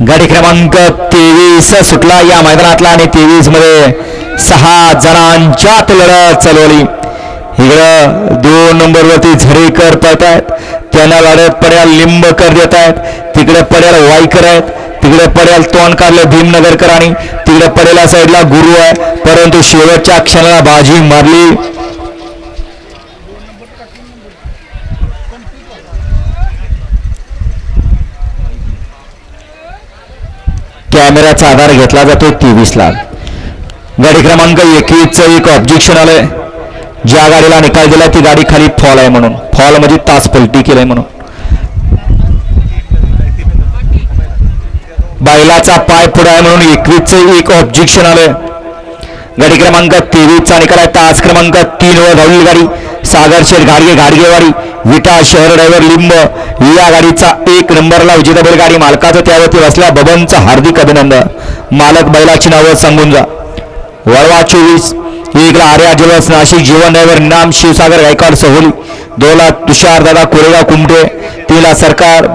गाडी क्रमांक तेवीस सुटला या मैदानातला आणि तेवीसमध्ये सहा जणांच्यात लढत चालवली. इकडं दोन नंबरवरती झरेकर पळत आहेत. त्यांना लढत पड्याल लिंबकर देत आहेत. तिकडे पड्याल वाईकर आहेत. तिकडे पड्याल काढलं भीमनगरकर आणि तिकडे पडेला साईडला गुरु आहे. परंतु शेवटच्या क्षणाला बाजी मारली. कॅमेऱ्याचा आधार घेतला जातो तेवीसला. गाडी क्रमांक एकवीसचं एक ऑब्जेक्शन आलंय. ज्या गाडीला निकाल दिला ती गाडी खाली फॉल आहे म्हणून. फॉल म्हणजे तास पलटी केलंय म्हणून. बैलाचा पाय पुढे आहे म्हणून एकवीसचं एक ऑब्जेक्शन आलंय. गाडी क्रमांक तेवीसचा निकाल आहे. तास क्रमांक तीन वर धावलेली गाडी. सागर शेठ गाडगे गाडगेवाडी. विटा शहर ड्रायव्हर लिंब या गाडीचा एक नंबरला विजेता बैलगाडी मालकाचं त्यावरती बसल्या बबनचं हार्दिक अभिनंदन. मालक बैलाची नावं सांगून जा. वळवा चोवीस एकला आर्या ज्वेलर्स नाशिक जीवन ड्रायव्हर नाम शिवसागर गायकवाड सहोली. दोला तुषार दादा कोरेगाव कुमटे तिला सरकार